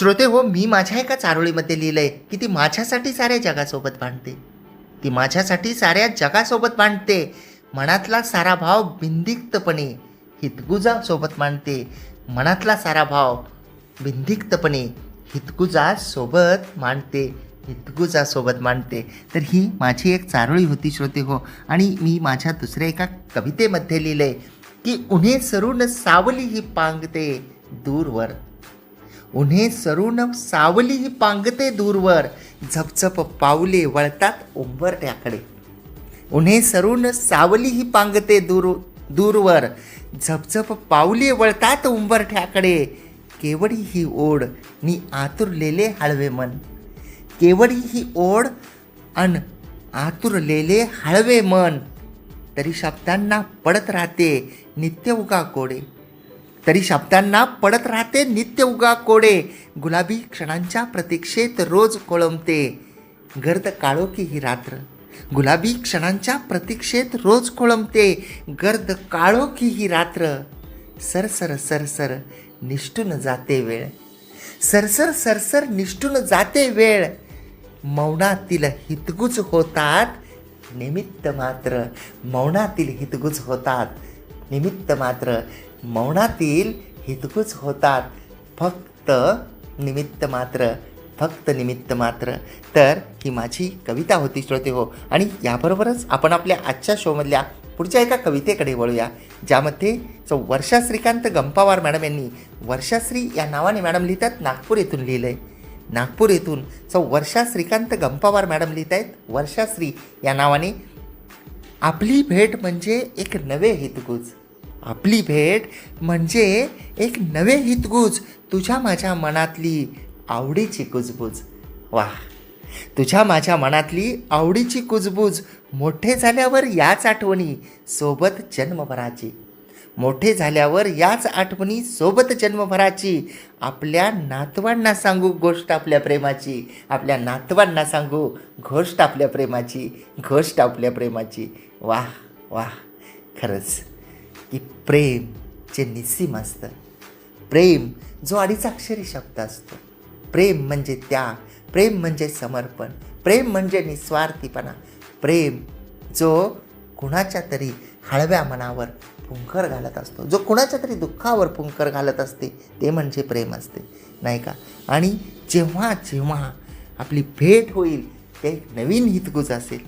श्रोते हो मी माझ्या एका चारोळीमध्ये लिहिलंय की ती माझ्यासाठी साऱ्या जगासोबत भांडते. ती माझ्यासाठी साऱ्या जगासोबत मांडते मनातला सारा भाव बिंदिक्तपणे हितगुजासोबत मांडते. मनातला सारा भाव बिंदिक्तपणे हितगुजासोबत मांडते. हितगुजासोबत मांडते. तर ही माझी एक चारोळी होती श्रोते हो. आणि मी माझ्या दुसऱ्या एका कवितेमध्ये लिहिलंय की उन्हे सरून सावली ही पांगते दूरवर. उन्हे सरून सावली ही पांगते दूरवर झपझप पावले वळतात उंबरट्याकडे. उन्हे सरून सावली ही पांगते दूर दूरवर झपझप पावले वळतात उंबरठ्याकडे. केवडी ही ओढ नि आतुरलेले हळवे मन. केवडी ही ओढ अन आतुरलेले हळवे मन. तरी शब्दांना पडत राहते नित्य उगा कोडे. तरी शब्दांना पडत राहते नित्य उगा कोडे. गुलाबी क्षणांच्या प्रतीक्षेत रोज कोळंबते. गर्द काळोखी ही रात्र. गुलाबी क्षणांच्या प्रतीक्षेत रोज कोळंबते. गर्द काळोखी ही रात्र. सरसर सरसर निष्ठून जाते वेळ. सरसर सरसर निष्ठून जाते वेळ. मौनातील हितगुज होतात निमित्त मात्र. मौनातील हितगुज होतात निमित्त मात्र. मौनातील हितगुज होतात. फक्त निमित्त मात्र फक्त निमित्त मात्र. तर ही माझी कविता होती श्रोते हो. आणि याबरोबरच आपण आपल्या आजच्या शोमधल्या पुढच्या एका कवितेकडे वळूया ज्यामध्ये सौ वर्षा श्रीकांत गंपावार मॅडम यांनी वर्षाश्री या नावाने मॅडम लिहितात नागपूर येथून लिहिलं आहे नागपूर येथून सौ वर्षा श्रीकांत गंपावार मॅडम लिहित आहेत वर्षाश्री या नावाने आपली भेट म्हणजे एक नवे हितगुज. आपली भेट म्हणजे एक नवे हितगुज तुझ्या माझ्या मनातली आवडीची कुजबूज. वा. तुझ्या माझ्या मनातली आवडीची कुजबूज मोठे झाल्यावर याच आठवणी सोबत जन्मभराची. मोठे झाल्यावर याच आठवणी सोबत जन्मभराची. आपल्या नातवांना सांगू गोष्ट आपल्या प्रेमाची. आपल्या नातवांना सांगू गोष्ट आपल्या प्रेमाची. गोष्ट आपल्या प्रेमाची. वाह वाह खरंच. की प्रेम जे निस्सीम असतं. प्रेम जो अडीच अक्षरी शब्द असतो. प्रेम म्हणजे त्याग प्रेम म्हणजे समर्पण प्रेम म्हणजे निस्वार्थीपणा प्रेम जो कुणाच्या तरी हळव्या मनावर पुंकर घालत असतो. जो कुणाच्या तरी दुःखावर पुंकर घालत असते ते म्हणजे प्रेम असते. नाही का? आणि जेव्हा जेव्हा आपली भेट होईल ते एक नवीन हितगुज असेल.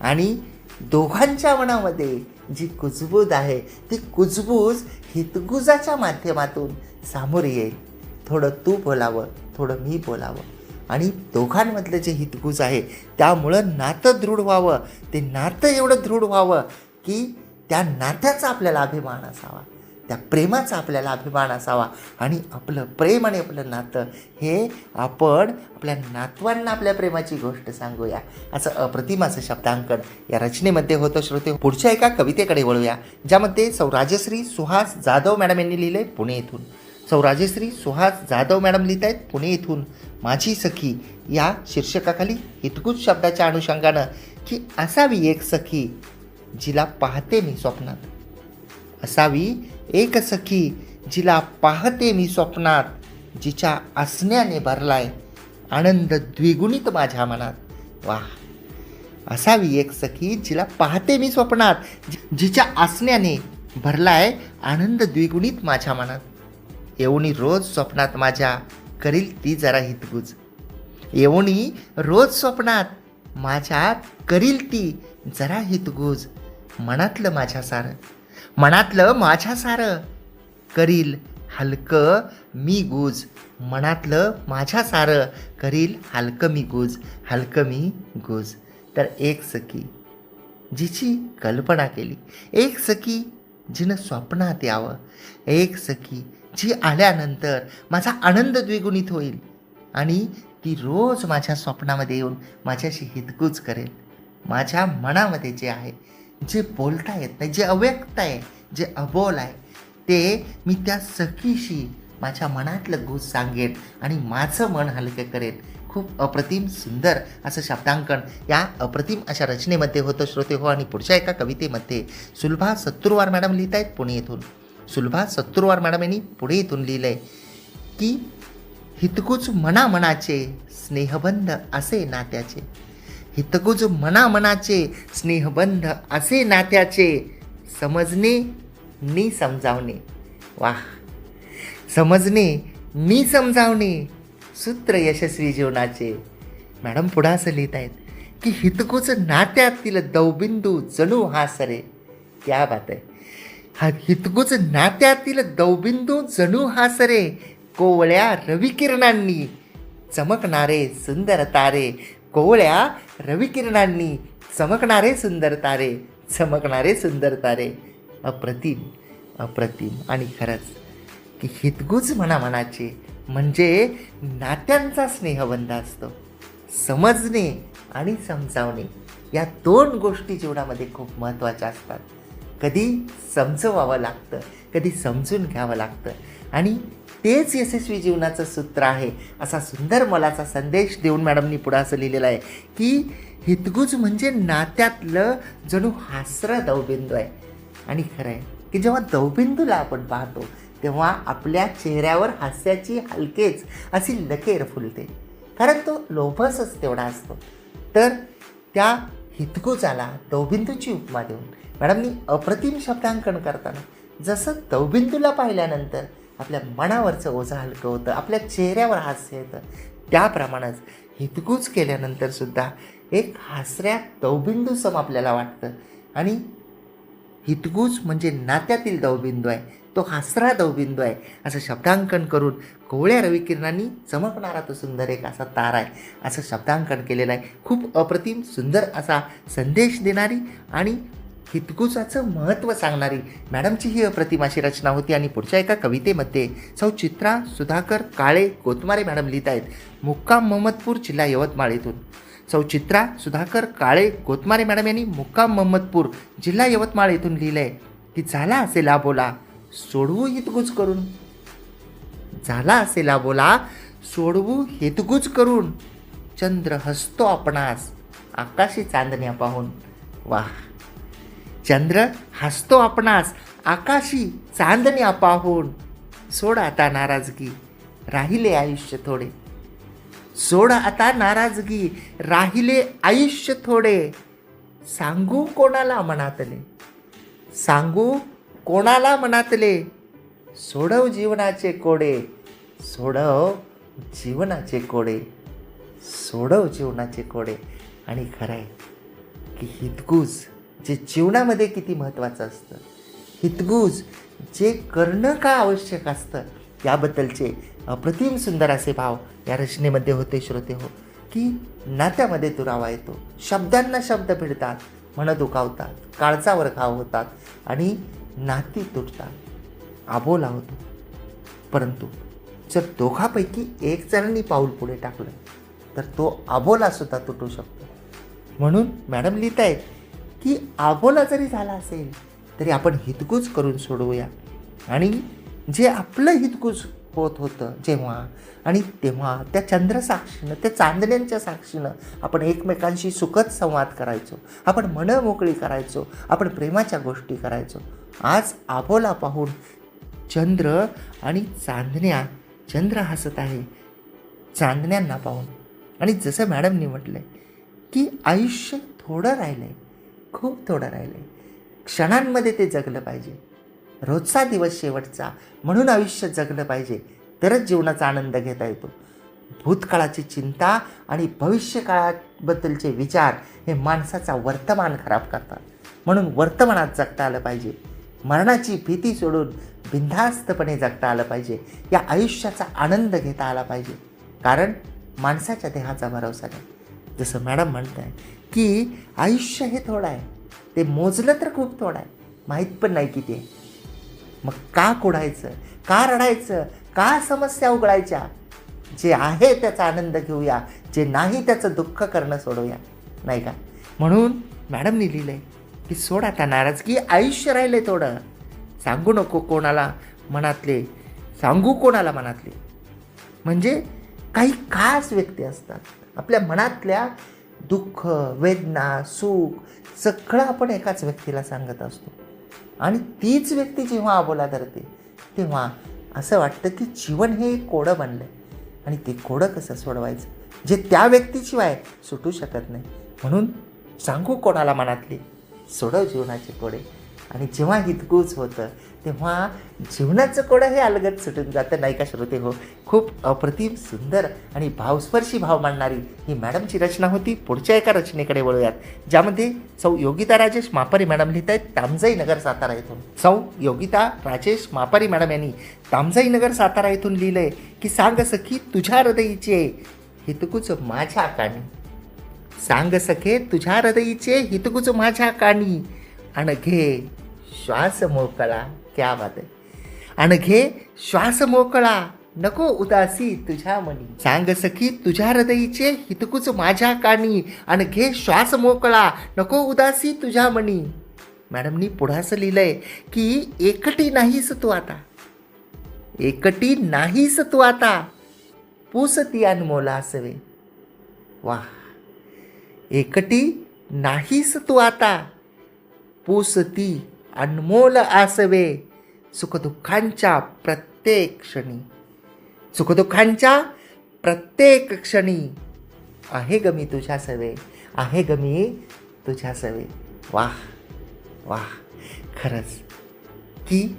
आणि दोघांच्या मनामध्ये जी कुजबूज आहे ती कुजबूज हितगुजाच्या माध्यमातून सामोर येईल. थोडं तू बोलावं थोडं मी बोलावं. आणि दोघांमधलं जे हितगुज आहे त्यामुळं नातं दृढ व्हावं. ते नातं एवढं दृढ व्हावं की त्या नात्याचा आपल्याला अभिमान असावा. त्या प्रेमाचा आपल्याला अभिमान असावा. आणि आपलं प्रेम आणि आपलं नातं हे आपण आपल्या नातवांना आपल्या प्रेमाची गोष्ट सांगूया. असं अप्रतिम असं शब्दांकन या रचनेमध्ये होतं. श्रोते पुढच्या एका कवितेकडे वळूया ज्यामध्ये सौ राजश्री सुहास जाधव मॅडम यांनी लिहिलं आहे पुणे येथून सौ राजश्री सुहास जाधव मॅडम लिहित आहेत पुणे येथून माझी सखी या शीर्षकाखाली इतकूच शब्दाच्या अनुषंगानं की असावी एक सखी जिला पाहते मी स्वप्नात. असावी एक सखी जिला पाहते मी स्वप्नात जिच्या असण्याने भरलाय आनंद द्विगुणित माझ्या मनात. वा असावी एक सखी जिला पाहते मी स्वप्नात जि- जिच्या असण्याने भरलाय आनंद द्विगुणित माझ्या मनात. येऊनी रोज स्वप्नात माझ्या करील ती जरा हितगुज. येऊनी रोज स्वप्नात माझ्या करील ती जरा हितगुज. मनातलं माझ्या सारं मनातलं माझ्या सारं. करील हलकं मी गुज. मनातलं माझ्या सारं. करील हलकं मी गुज. हलकं मी गुज. तर एक सखी जिची कल्पना केली. एक सखी जिनं स्वप्नात यावं. एक सखी जी आल्यानंतर माझा आनंद द्विगुणित होईल. आणि ती रोज माझ्या स्वप्नामध्ये येऊन माझ्याशी हितकूज करेल. माझ्या मनामध्ये जे आहे जे बोलता येत नाही जे अव्यक्त आहे जे अबोल आहे ते मी त्या सखीशी माझ्या मनातलं गुज सांगेन आणि माझं मन हलकं करेन. खूप अप्रतिम सुंदर असं शब्दांकन या अप्रतिम अशा रचनेमध्ये होतं. श्रोते हो आणि पुढच्या एका कवितेमध्ये सुलभा सत्तुरवार मॅडम लिहित आहेत पुणे येथून सुलभा सत्तुरवार मॅडम यांनी पुणे येथून लिहिलं आहे की हितकूच मनामनाचे स्नेहबंध असे नात्याचे. हितगुज मनामनाचे स्नेहबंध असे नात्याचे समजणे नी समजावणे. वाह! समजणे नी समजावणे सूत्र यशस्वी जीवनाचे. मॅडम पुढं असं लिहित आहेत की हितकोच नात्यातील दौबिंदू जणू हा सरे. क्या बात आहे. हा हितकोच नात्यातील दौबिंदू जणू हा सरे. कोवळ्या रविकिरणांनी चमकणारे सुंदर तारे कोवळ्या रविकिरणांनी चमकणारे सुंदर तारे चमकणारे सुंदर तारे. अप्रतिम अप्रतिम. आणि खरंच की हितगुज म्हणा मनाचे म्हणजे नात्यांचा स्नेहबंध असतो. समजणे आणि समजावणे या दोन गोष्टी जीवनामध्ये खूप महत्त्वाच्या असतात. कधी समजवावं लागतं कधी समजून घ्यावं लागतं. आणि तेच यशस्वी जीवनाचं सूत्र आहे. असा सुंदर मोलाचा संदेश देऊन मॅडमनी पुढं असं लिहिलेलं आहे की हितगुज म्हणजे नात्यातलं जणू हासरा दवबिंदू आहे. आणि खरं आहे की जेव्हा दवबिंदूला आपण पाहतो तेव्हा आपल्या चेहऱ्यावर हास्याची हलकेच अशी लकेर फुलते. कारण तो लोभसच तेवढा असतो. तर त्या हितगुजाला दवबिंदूची उपमा देऊन मॅडमनी अप्रतिम शब्दांकन करताना जसं दवबिंदूला पाहिल्यानंतर आपल्या मनावरचं ओझं हलकं होतं आपल्या चेहऱ्यावर हास्य येतं. त्याप्रमाणेच हितगुज केल्यानंतर सुद्धा एक हासऱ्या दवबिंदूसम आपल्याला वाटतं. आणि हितगुज म्हणजे नात्यातील दवबिंदू आहे. तो हासरा दवबिंदू आहे. असं शब्दांकन करून कोवळ्या रविकिरणांनी चमकणारा तो सुंदर एक असा तारा आहे. असं शब्दांकन केलेलं आहे. खूप अप्रतिम सुंदर असा संदेश देणारी आणि हितगुजाचं महत्त्व सांगणारी मॅडमची ही अप्रतिमाशी रचना होती आणि पुढच्या एका कवितेमध्ये सौ चित्रा सुधाकर काळे कोतमारे मॅडम लिहित आहेत. मुक्काम मोहम्मदपूर जिल्हा यवतमाळ येथून सौ चित्रा सुधाकर काळे गोतमारे मॅडम यांनी मुक्काम मोहम्मदपूर जिल्हा यवतमाळ येथून लिहिलं आहे की झाला असे बोला सोडवू हितगुज करून. झाला असे लाभोला सोडवू हितगुज करून. चंद्र हसतो आपणास आकाशी चांदण्या पाहून. वाह. चंद्र हसतो आपणास आकाशी चांदण्या पाहून सोड आता नाराजगी राहिले आयुष्य थोडे. सोड आता नाराजगी राहिले आयुष्य थोडे. सांगू कोणाला मनातले? सांगू कोणाला मनातले? सोडव जीवनाचे कोडे. सोडव जीवनाचे कोडे. सोडव जीवनाचे कोडे. आणि खरं आहे की हितगुज जे जीवनामध्ये किती महत्त्वाचं असतं. हितगुज जे करणं का आवश्यक असतं याबद्दलचे अप्रतिम सुंदर असे भाव या रचनेमध्ये होते श्रोते हो. की नात्यामध्ये दुरावा येतो. शब्दांना शब्द भिडतात मन दुखावतात काळजावर घाव होतात आणि नाती तुटतात. आबोला होतो परंतु जर दोघापैकी एक जणांनी पाऊल पुढे टाकलं तर तो आबोला सुद्धा तुटू शकतो. म्हणून मॅडम लिहित आहेत की आबोला जरी झाला असेल तरी आपण हितगुज करून सोडवूया. आणि जे आपलं हितगुज होत होतं जेव्हा आणि तेव्हा त्या चंद्रसाक्षीनं त्या चांदण्यांच्या साक्षीनं आपण एकमेकांशी सुखद संवाद करायचो. आपण मनं मोकळी करायचो. आपण प्रेमाच्या गोष्टी करायचो. आज आबोला पाहून चंद्र आणि चांदण्या चंद्र हसत आहे चांदण्यांना पाहून. आणि जसं मॅडमनी म्हटलं की आयुष्य थोडं राहिलं आहे खूप थोडं राहिलं. आहे क्षणांमध्ये ते जगलं पाहिजे. रोजचा दिवस शेवटचा. म्हणून आयुष्य जगलं पाहिजे. तरच जीवनाचा आनंद घेता येतो. भूतकाळाची चिंता आणि भविष्यकाळाबद्दलचे विचार हे माणसाचा वर्तमान खराब करतात. म्हणून वर्तमानात जगता आलं पाहिजे. मरणाची भीती सोडून बिनधास्तपणे जगता आलं पाहिजे. या आयुष्याचा आनंद घेता आला पाहिजे. कारण माणसाच्या देहाचा भरोसा नाही. जसं मॅडम म्हणत आहे की आयुष्य हे थोडं आहे. ते मोजलं तर खूप थोडं आहे. माहीत पण नाही किती आहे. मग का कोडायचं का रडायचं? का समस्या उघडायच्या जे आहे त्याचा आनंद घेऊया. जे नाही त्याचं दुःख करणं सोडूया. नाही का? म्हणून मॅडमनी लिहिलं आहे की सोड आता नाराजगी आयुष्य राहिलं थोडं. सांगू नको कोणाला मनातले. सांगू कोणाला मनातले. म्हणजे काही खास व्यक्ती असतात. आपल्या मनातल्या दुःख वेदना सुख सगळं आपण एकाच व्यक्तीला सांगत असतो. आणि तीच व्यक्ती जेव्हा आबोला धरते तेव्हा असं वाटतं की जीवन हे एक कोडं बनलं आहे आणि ते कोडं कसं सोडवायचं? जे त्या व्यक्तीशिवाय सुटू शकत नाही. म्हणून सांगू कोणाला मनातली? सोडव जीवनाचे कोडे. आणि जेव्हा हितगुज होतं तेव्हा जीवनाचं कोडं हे अलगत सुटून जातं. नाही का श्रोते? हो. खूप अप्रतिम सुंदर आणि भावस्पर्शी भाव मांडणारी ही मॅडमची रचना होती. पुढच्या एका रचनेकडे वळूयात. ज्यामध्ये सौ योगिता राजेश मापारी मॅडम लिहित आहेत. तामजाई नगर सातारा येथून. सौ योगिता राजेश मापारी मॅडम यांनी तामजाई नगर सातारा येथून लिहिलंय की सांग सखी तुझ्या हृदयीचे हितकूच माझ्या काणी सांग सखे तुझ्या हृदयीचे हितकूच माझ्या काणी आणि घे श्वास मोकळा क्या बात आणि घे श्वास मोकळा नको उदासी तुझ्या मनी सांग सखी तुझ्या हृदयीचे हितकूच माझ्या कानी आणि घे श्वास मोकळा नको उदासी तुझ्या मनी मॅडमनी पुढं असं लिहिलंय की एकटी नाहीस तू आता एकटी नाहीस तू आता पुसती अनमोला असवे वा एकटी नाहीस तू आता पुसती अनमोल आसवे सुखदुःखांच्या प्रत्येक क्षणी. सुखदुःखांच्या प्रत्येक क्षणी. आहे ग मी तुझ्या सवे आहे ग मी तुझ्या सवे वाह वाह. खरंच की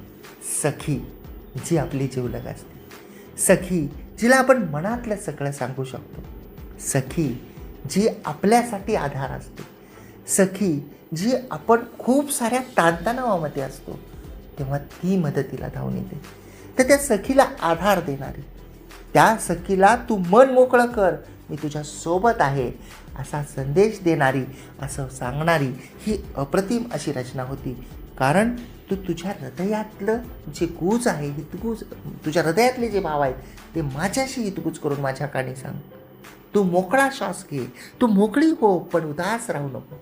सखी जी आपली जीवलग असते. सखी जिला आपण मनातलं सगळं सांगू शकतो. सखी जी आपल्यासाठी आधार असते. सखी जी आपण खूप साऱ्या ताणतणावामध्ये असतो. तेव्हा ती मदतीला धावून येते. तर त्या सखीला आधार देणारी. त्या सखीला तू मन मोकळं कर. मी तुझ्या सोबत आहे. असा संदेश देणारी असं सांगणारी ही अप्रतिम अशी रचना होती. कारण तू तुझ्या हृदयातलं जे गूज आहे हितगूज तुझ्या हृदयातले जे भाव आहेत ते माझ्याशी हितगूज करून माझ्या काणी सांग. तू मोकळा श्वास घे. तू मोकळी हो पण उदास राहू नको.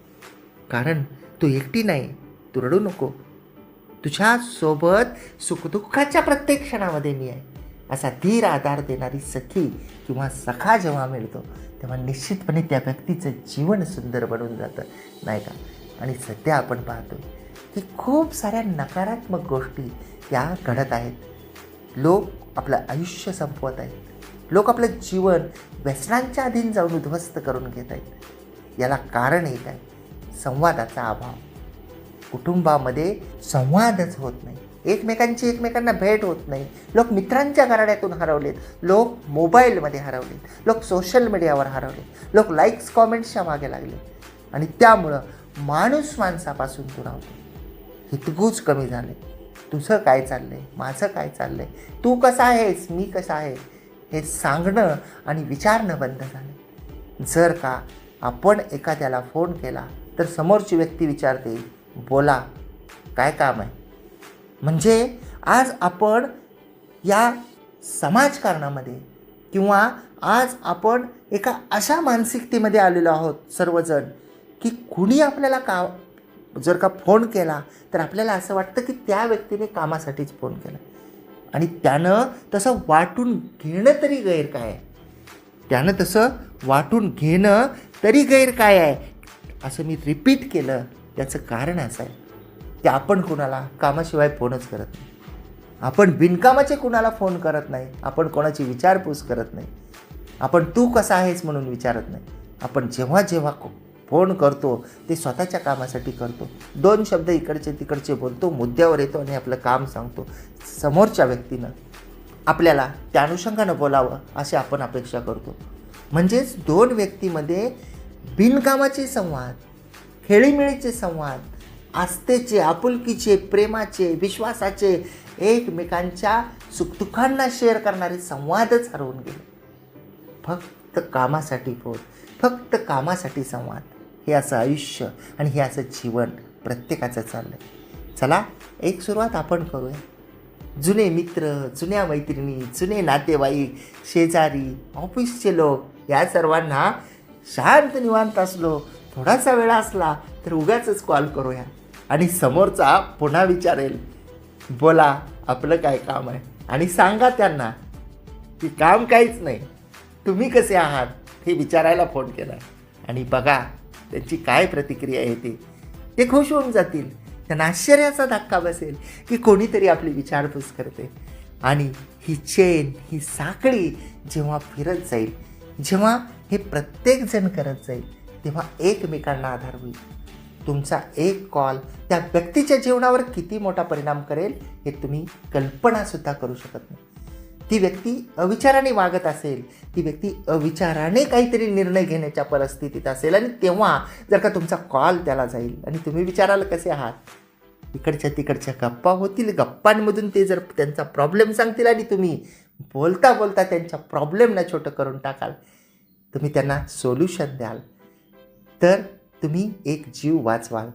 कारण तू एकटी नाही तू रडू नको. तुझ्यासोबत सुखदुःखाच्या प्रत्येक क्षणामध्ये मी आहे. असा धीर आधार देणारी सखी किंवा सखा जेव्हा मिळतो तेव्हा निश्चितपणे त्या व्यक्तीचं जीवन सुंदर बनून जातं नाही का? आणि सध्या आपण पाहतो की खूप साऱ्या नकारात्मक गोष्टी या घडत आहेत. लोक आपलं आयुष्य संपवत आहेत. लोक आपलं जीवन व्यसनांच्या अधीन जाऊन उद्ध्वस्त करून घेत आहेत. याला कारण येत आहे संवादाचा अभाव. कुटुंबामध्ये संवादच होत नाही. एकमेकांची एकमेकांना भेट होत नाही. लोक मित्रांच्या घराड्यातून हरवलेत. लोक मोबाईलमध्ये हरवलेत. लोक सोशल मीडियावर हरवले लोक लाईक्स कॉमेंट्सच्या मागे लागले आणि त्यामुळं माणूस माणसापासून दुरावतो हितगूज कमी झाले. तुझं काय चाललंय? माझं काय चाललंय? तू कसा आहेस? मी कसा आहे? हे सांगणं आणि विचारणं बंद झालं. जर का आपण एखाद्याला फोन केला तर समोरची व्यक्ती विचारते बोला काय काम आहे? म्हणजे आज आपण या समाजकारणामध्ये किंवा आज आपण एका अशा मानसिकतेमध्ये आलेलो आहोत सर्वजण की कुणी आपल्याला का जर का फोन केला तर आपल्याला असं वाटतं की त्या व्यक्तीने कामासाठीच फोन केला. आणि त्यानं तसं वाटून घेणं तरी गैर काय आहे? त्यानं तसं वाटून घेणं तरी गैर काय आहे? असं मी रिपीट केलं. त्याचं कारण असं आहे की आपण कुणाला कामाशिवाय फोनच करत नाही. आपण बिनकामाचे कुणाला फोन करत नाही आपण कोणाची विचारपूस करत नाही. आपण तू कसा आहेस म्हणून विचारत नाही. आपण जेव्हा जेव्हा फोन करतो ते स्वतःच्या कामासाठी करतो. दोन शब्द इकडचे तिकडचे बोलतो मुद्द्यावर येतो आणि आपलं काम सांगतो. समोरच्या व्यक्तीनं आपल्याला त्या अनुषंगानं बोलावं अशी आपण अपेक्षा करतो. म्हणजेच दोन व्यक्तीमध्ये बिनकामाचे संवाद खेळीमेळीचे संवाद आस्थेचे आपुलकीचे प्रेमाचे विश्वासाचे एकमेकांच्या सुखदुःखांना शेअर करणारे संवादच हरवून गेले. फक्त कामासाठी फोन फक्त कामासाठी संवाद. हे असं आयुष्य आणि हे असं जीवन प्रत्येकाचं चाललं आहे चला एक सुरुवात आपण करूया. जुने मित्र जुन्या मैत्रिणी जुने नातेवाईक शेजारी ऑफिसचे लोक या सर्वांना शांत निवांत असलो थोडासा वेळ असला तर उगाच कॉल करूया. आणि समोरचा पुन्हा विचारेल बोला आपलं काय काम आहे? आणि सांगा त्यांना की काम काहीच नाही. तुम्ही कसे आहात? हे विचारायला फोन केला. आणि बघा त्यांची काय प्रतिक्रिया येते ते. खुश होऊन जातील. त्यांना आश्चर्याचा धक्का बसेल की कोणीतरी आपली विचारपूस करते. आणि ही चेन ही साखळी जेव्हा फिरत जाईल जेव्हा हे प्रत्येकजण करत जाईल तेव्हा एकमेकांना आधार होईल. तुमचा एक कॉल त्या व्यक्तीच्या जीवनावर किती मोठा परिणाम करेल हे तुम्ही कल्पनासुद्धा करू शकत नाही. ती व्यक्ती अविचाराने वागत असेल ती व्यक्ती अविचाराने काहीतरी निर्णय घेण्याच्या परिस्थितीत असेल आणि तेव्हा जर का तुमचा कॉल त्याला जाईल आणि तुम्ही विचाराल कसे आहात इकडच्या तिकडच्या गप्पा होतील गप्पांमधून ते जर त्यांचा प्रॉब्लेम सांगतील आणि तुम्ही बोलता बोलता त्यांच्या प्रॉब्लेमना छोटं करून टाकाल तुम्ही त्यांना सोल्युशन द्याल. तर तुम्ही एक जीव वाचवाल.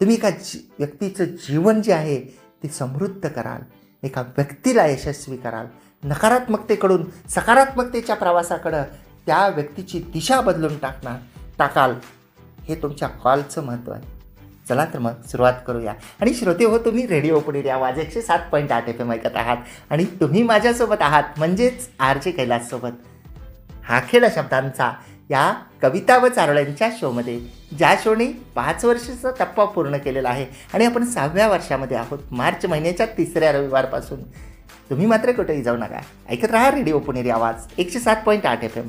तुम्ही एका जी व्यक्तीचं जीवन जे आहे ते समृद्ध कराल. एका व्यक्तीला यशस्वी कराल. नकारात्मकतेकडून सकारात्मकतेच्या प्रवासाकडं त्या व्यक्तीची दिशा बदलून टाकणार टाकाल. हे तुमच्या कॉलचं महत्त्व आहे. चला तर मग सुरुवात करूया. आणि श्रोते हो तुम्ही रेडिओ पुढे या वाज एकशे सात पॉईंट आठ एफ एम ऐकत आहात. आणि तुम्ही माझ्यासोबत आहात. म्हणजेच आर जे कैलाससोबत. हा खेळ शब्दांचा या कविता व चारोळ्यांच्या शोमध्ये ज्या शोने पाच वर्षाचा टप्पा पूर्ण केलेला आहे आणि आपण सहाव्या वर्षामध्ये आहोत मार्च महिन्याच्या तिसऱ्या रविवारपासून. तुम्ही मात्र कुठेही जाऊ नका. ऐकत राहा रेडिओ पुणेरी आवाज एकशे सात पॉईंट आठ एफ एम.